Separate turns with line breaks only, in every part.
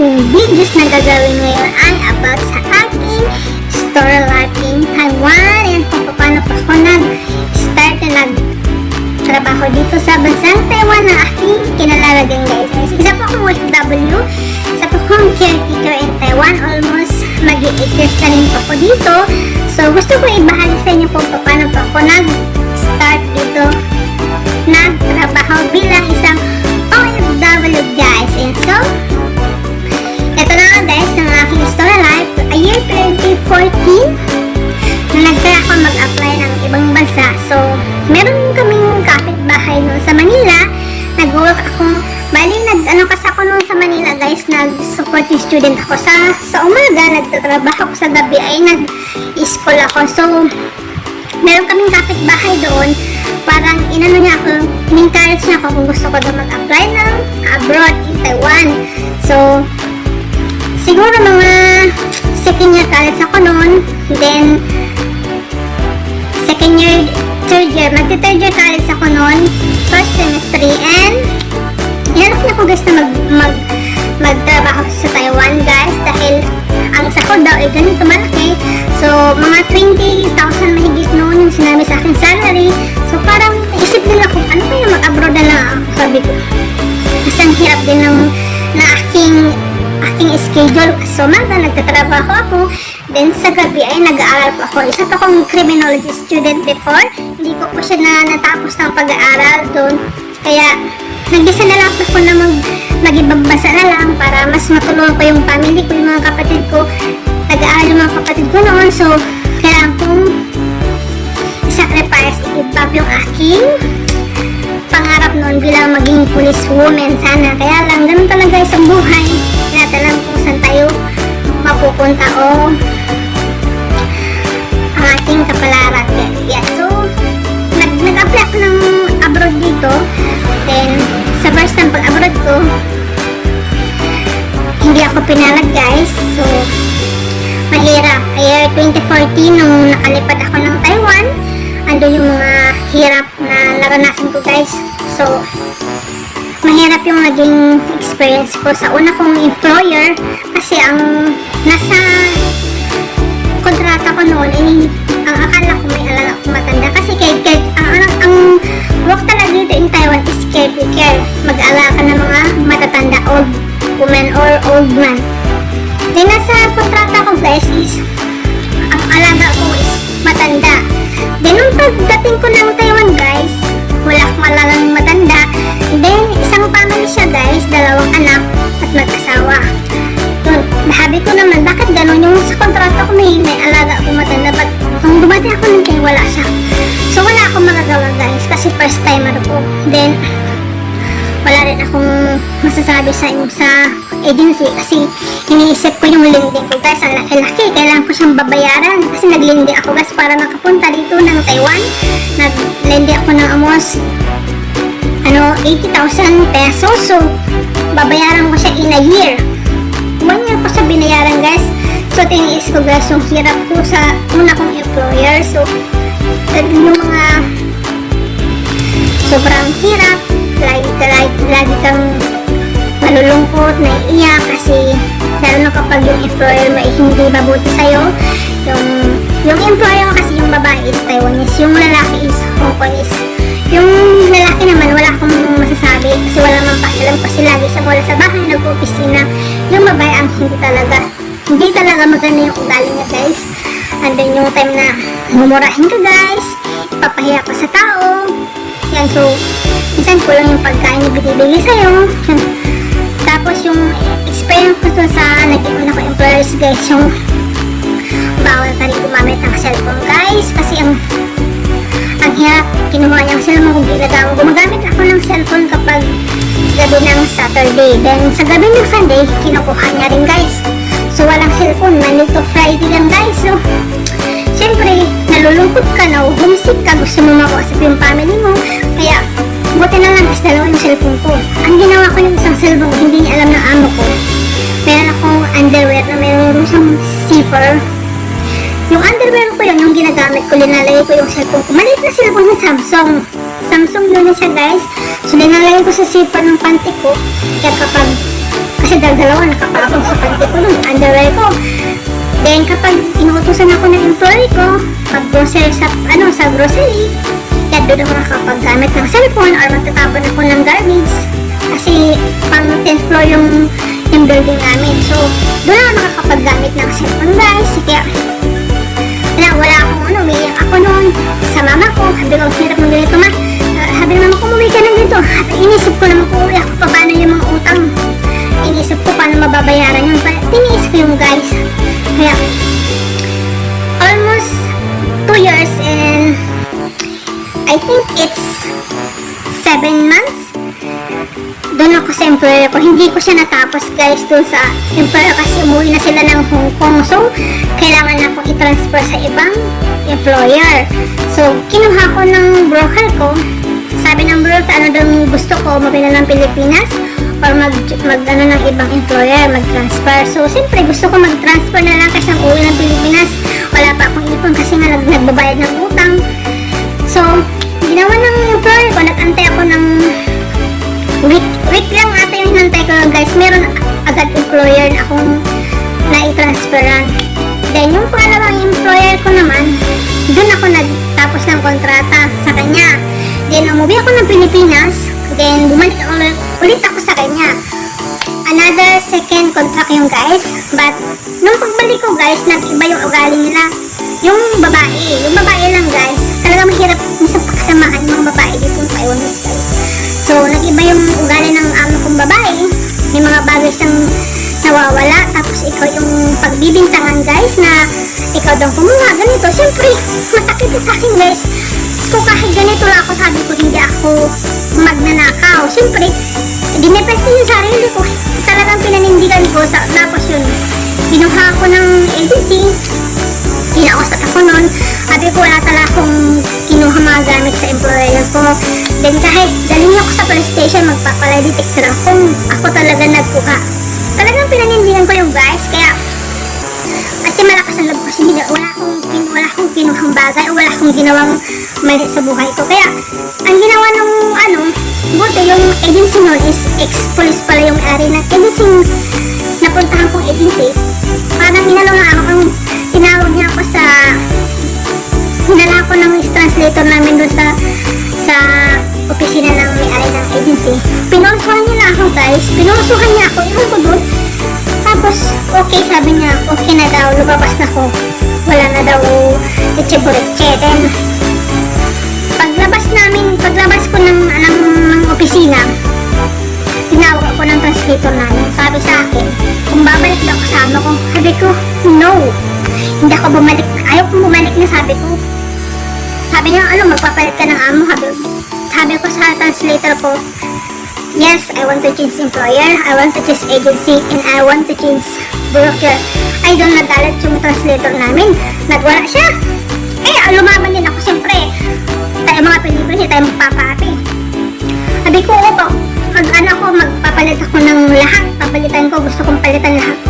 videos na gagawin ngayon ay about sa aking store in Taiwan and kung paano pa ako nag-start na nag-trabaho dito sa bansang Taiwan na aking kinalalagan guys. Isa po akong OFW, isa po akong caretaker in Taiwan, almost mag-8 years na rin po ako dito. So gusto ko ibahagi sa inyo kung paano pa ako nag-start dito nagtrabaho bilang isang OFW guys. And so, ito na nga guys, ang aking story life. A year 2014, na nag-try ako mag-apply ng ibang bansa. So, meron kaming kapitbahay noon sa Manila. Nag-work ako, bali nag ano kasi ako noon sa Manila guys, nag-supporting student ako sa sa umaga, nagtatrabaho ako sa gabi ay nag-school ako. So, meron kaming kapitbahay doon parang inano niya ako in-encourage niya ako kung gusto ko daw mag-apply ng abroad in Taiwan so siguro mga second year college ako noon then second year third year magti third year college ako noon first semester and inanap niya ko guys na mag, mag magtrabaho sa Taiwan guys dahil ang sahod daw ay ganito malaki. So mga 20,000 mahigit noon yung sinabi sa akin salary. So parang isip din ako ano kaya mag-abroad na lang ako. Sabi ko kasi ang hirap din ng na aking aking schedule so maga nagtatrabaho ako then sa gabi ay nag-aaral po ako isa pa akong criminology student before hindi ko po siya na natapos ng pag-aaral doon kaya nag-isa na lang ako na mag mag-ibang bansa na lang para mas matulungan ko yung family ko, yung mga kapatid ko. Nag-aaral yung mga kapatid ko noon, so kailangan kong sacrifice, i-give yung aking pangarap noon bilang maging police woman sana. Kaya lang, ganun talaga isang buhay. Tinatalang kung saan tayo mapupunta o ang ating kapalaran. Yeah, so, nag- nag-apply ako ng abroad dito. Then, sa first time pag-abroad ko, hindi ako pinalag guys. So, mahirap. Year 2014, nung nakalipad ako ng Taiwan, ando yung mga hirap na naranasan ko guys. So, mahirap yung naging experience ko sa una kong employer kasi ang nasa kontrata ko noon ay ang akala ko may alaga akong matanda. Kasi kay, kay ang, ang, ang work talaga dito in Taiwan is caretaker mag-alaga ng mga matatanda old woman or old man. Then nasa kontrata ko guys is ang alaga ko is matanda. Then nung pagdating ko ng Taiwan guys wala siya. So, wala akong magagawa guys, kasi first timer ko. Then, wala rin akong masasabi sa inyo sa agency kasi iniisip ko yung lending ko guys, ang laki-laki, kailangan ko siyang babayaran kasi naglindi ako guys para makapunta dito ng Taiwan. Naglindi ako ng almost ano, 80,000 pesos. So, babayaran ko siya in a year one year ko siya binayaran guys. So, tiniis ko guys yung hirap ko sa una kong employer. So, yung mga sobrang hirap. Lagi, lagi, lagi kang malulungkot, naiiyak kasi lalo na kapag yung employer may hindi mabuti sa'yo. Yung, yung employer ko kasi yung babae is Taiwanese, yung lalaki is Hong Kongese. Yung lalaki naman, wala akong masasabi kasi wala mang pakialam kasi lagi siya wala sa bahay, nag-opisina. Yung babae ang hindi talaga, hindi talaga maganda yung ugali. And then yung time na mumurahin ka guys, ipapahiya ka sa tao. Yan, so, minsan kulang yung pagkain na binibigay sa'yo. Tapos yung experience ko to sa naging una ko employers guys, yung bawal ka rin gumamit ng cellphone guys kasi ang ang hirap kinuha niyang cellphone kung ginagamit. Gumagamit ako ng cellphone kapag gabi ng Saturday. Then sa gabi ng Sunday, kinukuha niya rin guys. So walang cellphone, Monday to Friday lang guys. So, syempre, nalulungkot ka na, homesick ka, gusto mo makausap yung family mo. Kaya, buti na lang guys, dalawa cellphone ko. Ang ginawa ko yung isang cellphone, hindi niya alam ng amo ko. Meron akong underwear na meron siyang zipper yung underwear ko yun, yung ginagamit ko, linalagay ko yung cellphone ko. Maliit na cellphone ng Samsung. Samsung yun siya guys. So dinalagay ko sa zipper ng panty ko. Kaya kapag, kasi dalawa nakapakong sa panty ko ng underwear ko. Then, kapag inuutosan ako ng employee ko, pag grocery sa, ano, sa grocery, kaya doon ako nakapaggamit ng cellphone or magtatapon ako ng garbage. Kasi, pang 10th floor yung, yung building namin. So, doon ako nakakapaggamit ng cellphone guys. Kaya, wala, wala akong ano, umiiyak ako noon sa mama ko. Sabi ko, hirap mo ganito ma. Uh, sabi ng mama ko, umuwi ka ng ganito. At inisip ko naman kung uwi ako pa paano yung mga utang. Inisip ko paano mababayaran yun. Tiniis ko yung guys. Kaya, almost two years and I think it's seven months doon ako sa employer ko. Hindi ko siya natapos guys doon sa employer kasi umuwi na sila ng Hong Kong. So, kailangan na akong i-transfer sa ibang employer. So, kinuha ko ng broker ko. Sabi ng broker, ano daw gusto ko, mabila ng Pilipinas or mag, mag ano ng ibang employer, mag-transfer. So, siyempre gusto ko mag-transfer na lang kasi ang uwi ng Pilipinas. Wala pa akong ipon kasi nga nag, nagbabayad ng utang. So, ginawa ng employer ko, nag-antay ako ng week, week lang ata yung hinantay ko guys. Meron agad employer na akong na-transferan. Then, yung pangalawang employer ko naman, doon ako nagtapos ng kontrata sa kanya. Then, umuwi ako ng Pilipinas. Then, bumalik ulit, ulit ako sa kanya. Another second contract yung guys. But, nung pagbalik ko guys, nag-iba yung ugali nila. Yung babae, yung babae lang guys, talaga mahirap minsan pakasamahan yung mga babae dito sa Taiwanese guys. So, nag-iba yung ugali ng amo kong babae. May mga bagay siyang nawawala. Tapos, ikaw yung pagbibintangan, guys, na ikaw daw kumuha. Ganito. Siyempre, masakit sa akin, guys. Kung kahit ganito lang ako, sabi ko, hindi ako magnanakaw. Siyempre, dinepeste yung sarili ko. Talagang pinanindigan ko. Sa, tapos yun, binuha ko ng agency. Kinausap ako nun. Sabi ko, wala talaga akong kinuha mga gamit sa employer ko. Then kahit dalhin ako sa police station, magpapalay detector ako ako talaga nagkuha. Talagang pinanindigan ko yung guys, kaya kasi malakas ang loob ko hindi, wala akong, wala akong kinuhang bagay wala akong ginawang mali sa buhay ko. Kaya, ang ginawa ng ano, buti yung agency nun is ex-police pala yung ari ng agency napuntahan kong agency. Parang inalo nga ako, tinawag niya ako sa hinala ko ng translator namin doon sa sa opisina ng may-ari ng agency. Pinonsuhan niya na ako guys. Pinonsuhan niya ako. Iwan ko doon. Tapos, okay, sabi niya, okay na daw, lumabas na ako. Wala na daw itche-buritche. Then, paglabas namin, paglabas ko ng, ng, ng opisina, tinawag ako ng translator namin. Sabi sa akin, kung babalik daw kasama ko, sabi ko, no. Hindi ako bumalik. Ayaw kong bumalik na sabi ko. Sabi niya, ano, magpapalit ka ng amo. Sabi, sabi ko sa translator ko, yes, I want to change employer, I want to change agency, and I want to change broker. Ay, doon nagalit yung translator namin. Nagwala siya. Eh, lumaban din ako, siyempre. Tayo mga Pilipino, hindi tayo magpapati. Sabi ko, opo, mag ano ko, magpapalit ako ng lahat. Papalitan ko, gusto kong palitan lahat.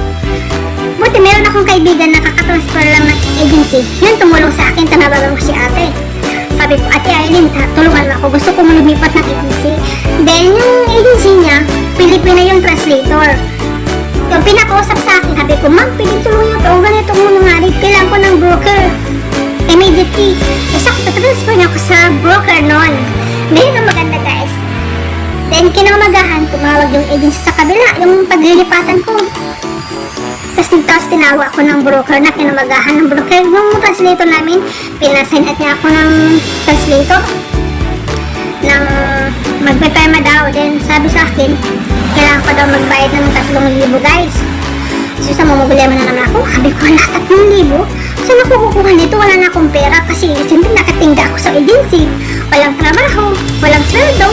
Buti meron akong kaibigan na kakatransfer lang ng agency. Yun, tumulong sa akin, tanabagan ko si ate. Sabi ko, ate Aileen, tulungan ako. Gusto ko lumipat ng agency. Then, yung agency niya, Pilipina yung translator. Yung pinakausap sa akin, sabi ko, ma'am, pwede tulungan ito. Ganito mo nangyari. Kailangan ko ng broker. Immediately. Eh, sakto, transfer niya ako sa broker noon. Then, ang maganda guys. Then, kinamagahan, tumawag yung agency sa kabila, yung paglilipatan ko. Tapos tapos tinawag ako ng broker na kinamagahan ng broker. Yung translator namin, pinasinat niya ako ng translator ng magpipirma daw. Then sabi sa akin, kailangan ko daw magbayad ng 3,000 guys. So sa mamagulema na naman ako, sabi ko, wala 3,000? Saan ako kukuha nito? Wala na akong pera kasi siyempre nakatingga ako sa agency. Walang trabaho, walang sweldo.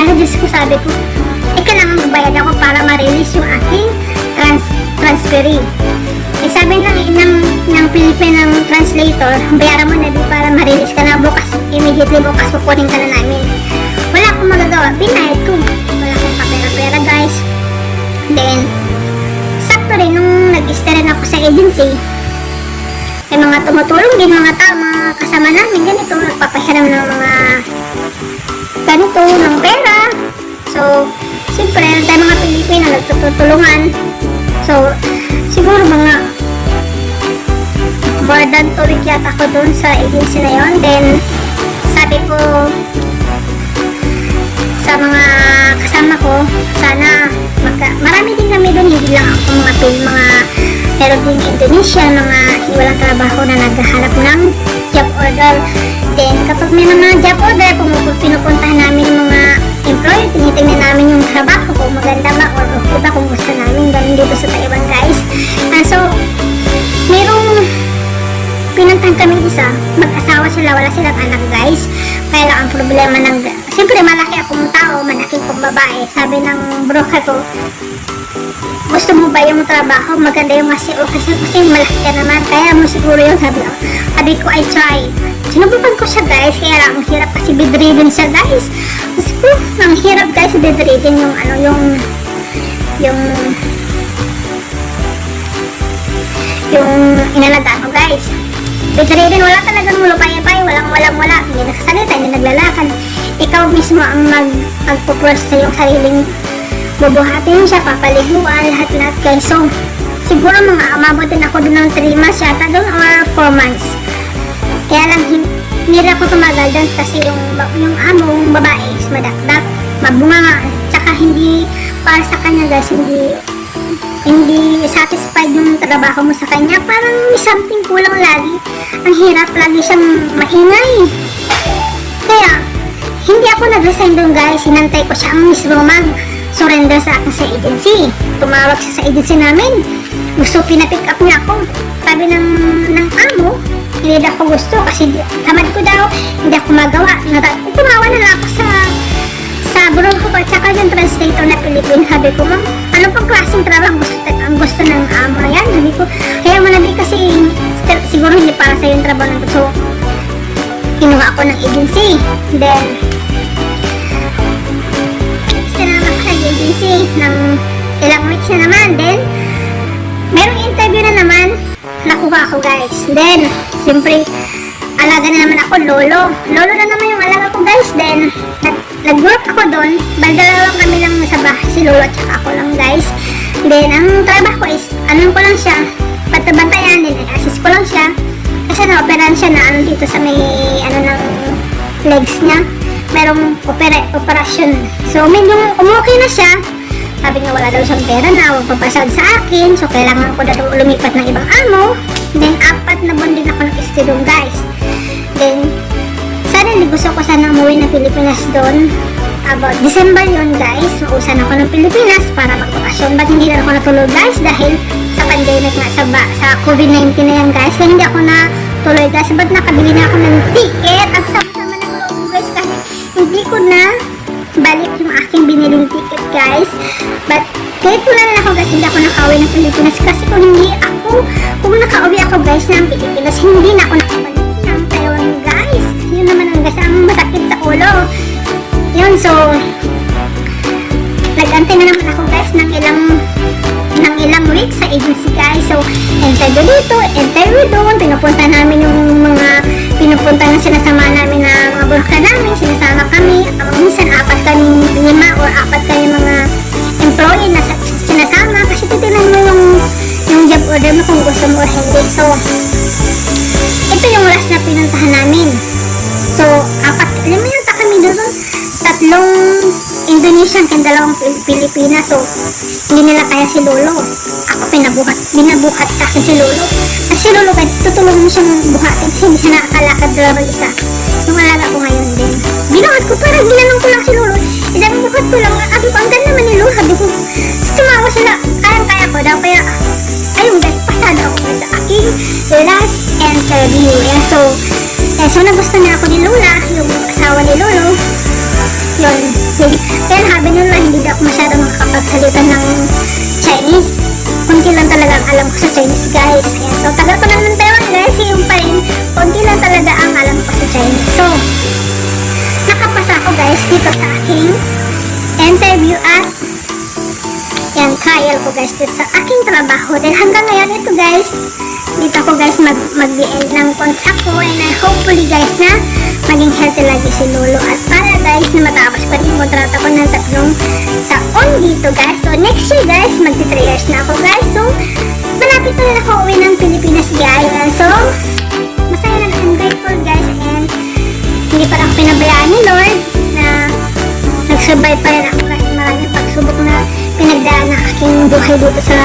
Ano Diyos ko sabi ko, eh kailangan magbayad ako para ma-release yung aking trans transferee. Eh sabi ng, ng, ng Filipinang translator, bayaran mo na di para ma-release ka na bukas. Immediately bukas kukunin ka na namin. Wala akong magagawa. Pinayad ko. Wala akong kapera-pera guys. Then, sakto rin nung nag-stay rin ako sa agency, may mga tumutulong din mga tao, mga kasama namin, ganito, nagpapahiram ng mga ganito, ng pera. So, siyempre, tayo mga Pilipino, nagtutulungan. So, siguro mga more than 2 week yata ako dun sa agency na yon Then, sabi ko sa mga kasama ko, sana magka, marami din kami dun, hindi lang ako mga, mga meron din Indonesia, mga walang trabaho na naghahanap ng job order. Then, kapag may mga job order, pumupu- pinupuntahan namin yung mga employer, tinitingnan namin yung trabaho, kung maganda ba or okay ba kung gusto namin ganun dito sa Taiwan, guys. Ah, so, merong pinuntahan kami isa, mag-asawa sila, wala silang anak guys. Kaya lang ang problema ng, siyempre malaki akong tao, malaki akong babae. Sabi ng broker ko, gusto mo ba yung trabaho? Maganda yung kasi, o kasi, malaki ka naman. Kaya mo siguro yung sabi ko, sabi ko, I try. Sinubukan ko siya guys, kaya ang hirap kasi bedridden siya guys. Kasi ko, ang hirap guys, bedridden yung ano, yung, yung, yung inalagaan ko guys. Bedridden, wala talagang mulupay-pay, walang walang wala, hindi nagsasalita, hindi naglalakad. Ikaw mismo ang mag, magpupros sa iyong sariling bubuhatin siya, papaliguan, lahat-lahat guys. So, siguro mga umabot din ako doon ng 3 months yata doon or 4 months. Kaya lang, rin ako tumagal doon kasi yung, yung among babae is madakdak, mabunga, tsaka hindi para sa kanya guys, hindi hindi satisfied yung trabaho mo sa kanya. Parang may something kulang lagi. Ang hirap, lagi siyang maingay. Kaya, hindi ako nag-resign doon guys. Sinantay ko siya ang mismo mag surrender sa akin sa agency. Tumawag siya sa agency namin. Gusto pinapick up niya ako. Sabi ng, ng amo, hindi daw ako gusto kasi tamad ko daw, hindi ako magawa. Nata- Tumawa na lang ako sa sa burong ko at saka yung translator na Pilipino. Sabi ko, ma'am, ano pang klaseng trabaho gusto, ang gusto ng amo na yan? Sabi ko, kaya mo nabi kasi siguro hindi para sa yung trabaho ng So, kinuha ako ng agency. Then, agency ng ilang weeks na naman. Then, merong interview na naman. Nakuha ako guys. Then, siyempre, alaga na naman ako, lolo. Lolo na naman yung alaga ko guys. Then, nag- nag-work ako doon. Baldala lang kami lang sa bahay, si lolo at saka ako lang guys. Then, ang trabaho ko is, ano ko lang siya, patabantayan, then assist ko lang siya. Kasi na-operan siya na ano dito sa may, ano ng legs niya. Merong opera, operasyon. So, medyo umukay na siya. Nga wala daw siyang pera na, huwag papasad sa akin. So, kailangan ko na daw lumipat ng ibang amo. Then, apat na buwan din ako nag-stay doon, guys. Then, suddenly gusto ko sana umuwi ng Pilipinas doon. About December yun, guys. Mausan ako ng Pilipinas para magbakasyon. Ba't hindi na ako natulog, guys? Dahil sa pandemic nga, sa, ba- sa COVID-19 na yan, guys. Kaya hindi ako na tuloy, guys. Ba't nakabili na ako ng ticket? At sama-sama ng guys. Kasi hindi ko na balik yung aking biniling ticket, guys. But, kahit wala na ako, guys, hindi ako nakauwi ng Pilipinas. Kasi kung hindi ako, kung nakauwi ako, guys, ng Pilipinas, hindi na ako nakabalik ng Taiwan, guys. Yun naman ang guys, ang masakit sa ulo. Yun, so, nag-antay na naman ako, guys, ng ilang ng ilang weeks sa agency guys. So, interview dito, interview doon, pinupunta namin yung mga pinupunta na sinasama namin na mga broker namin, sinasama kami, uh, minsan apat kami lima or apat kami mga employee na sa- sinasama kasi titignan mo yung yung job order mo kung gusto mo or hindi. So, ito yung last na pinuntahan namin. So, apat, lima yata kami doon. Tatlong Indonesian and dalawang Pil- Pilipinas. So, hindi nila kaya si Lolo. Ako pinabuhat, binabuhat sa akin si Lolo. Kasi si Lolo, tutulungan mo siyang buhatin kasi hindi siya nakakalakad dalawa isa. Alaga ko ngayon din. Binuhat ko, parang ginanong ko lang si Lolo. Isang buhat ko lang, sabi ko, ang ganda naman ni Lolo. Sabi ko, tumawa sila, kayang-kaya ko daw. Kaya, ayun guys, pasado ako sa aking last interview. Yeah, so, eh, so nagusto niya ako ni Lola, yung asawa ni Lolo. Yun, yun. Kaya sabi nila, hindi ako masyado makakapagsalita ng Chinese. Kunti lang talaga ang alam ko sa Chinese, guys. Ayan, so, tagal ko dito sa aking interview at yan, trial ko guys dito sa aking trabaho. Dahil hanggang ngayon ito guys, dito ako guys mag mag end ng contract ko and I hopefully guys na maging healthy lagi si Lolo at para guys na matapos pa rin kontrata ko ng tatlong taon dito guys. So next year guys, magti 3 years na ako guys. So malapit na ako uwi ng Pilipinas guys. So, masaya na I'm grateful guys and hindi pa ako pinabayaan ni Lord na nag-survive pa rin ako kasi maraming pagsubok na pinagdaan ng aking buhay dito sa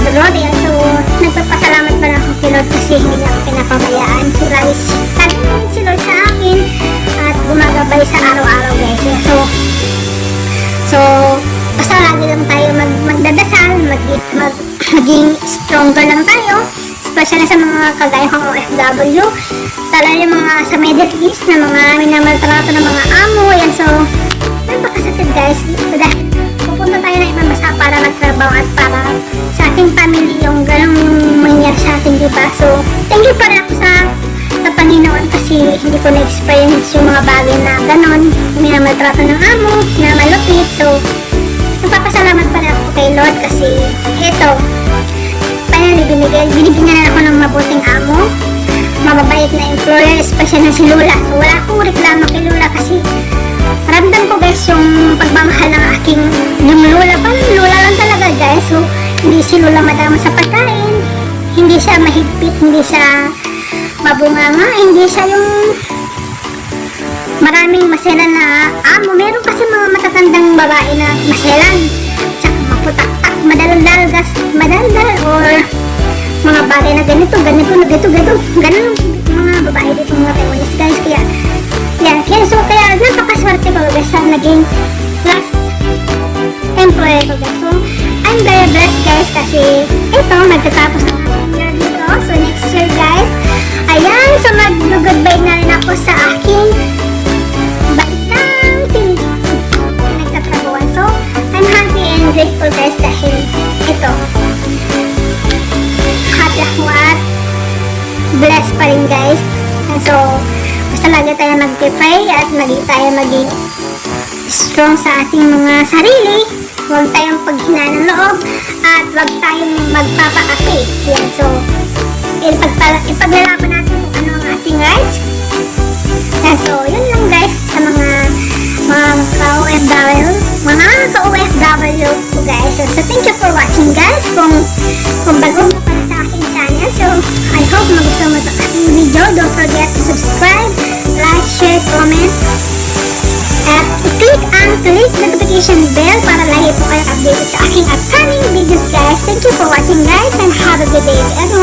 abroad. Ayan, so nagpapasalamat pa rin ako kay Lord kasi hindi niya ako pinapabayaan. So lagi namin si Lord sa akin at gumagabay sa araw-araw guys. So So, basta lagi lang tayo mag magdadasal, mag, mag, maging stronger lang tayo. Especially sa mga kagaya kong OFW. Tala yung mga sa Middle East na mga minamaltrato ng mga amo. Yan, so, guys. Dahil pupunta tayo ng ibang bansa para magtrabaho at para sa ating family yung ganong mangyari sa atin, di? So, thank you pa rin ako sa sa Panginoon kasi hindi ko na-experience yung mga bagay na ganon, minamaltrato ng amo, na malupit. So, nagpapasalamat pa rin ako kay Lord kasi eto, finally binigay, binibigyan na ako ng mabuting amo, mababait na employer, especially na si Lola. So, wala akong reklamo kay Lola kasi ramdam ko guys yung pagmamahal ng aking yung Lola. Parang Lola lang talaga guys. So, hindi si Lola madama sa pagkain, hindi siya mahigpit, hindi siya mabunganga, hindi siya yung maraming maselan na amo. Meron kasi mga matatandang babae na maselan, tsaka maputak-tak, madaldal, gas, madaldal, or mga bagay na ganito, ganito, ganito, ganito, ganun mga babae dito, mga Taiwanese guys. Kaya, yan, kaya, so, kaya napakaswerte ko guys sa naging last employer ko guys. So, I'm very blessed guys kasi ito, magtatapos na year dito. So, next year guys, ayan, so mag-goodbye na rin ako sa aking bansang pinagtatrabuhan. So, I'm happy and grateful guys dahil ito, happy ako at blessed pa rin guys. And so, basta lagi tayo mag-pray at lagi tayo maging strong sa ating mga sarili. Huwag tayong paghina ng loob at huwag tayong magpapaapi. Yan, so, ipagpala, ipaglalaban notification bell para lagi po kayo updated sa aking upcoming videos guys. Thank you for watching guys and have a good day everyone.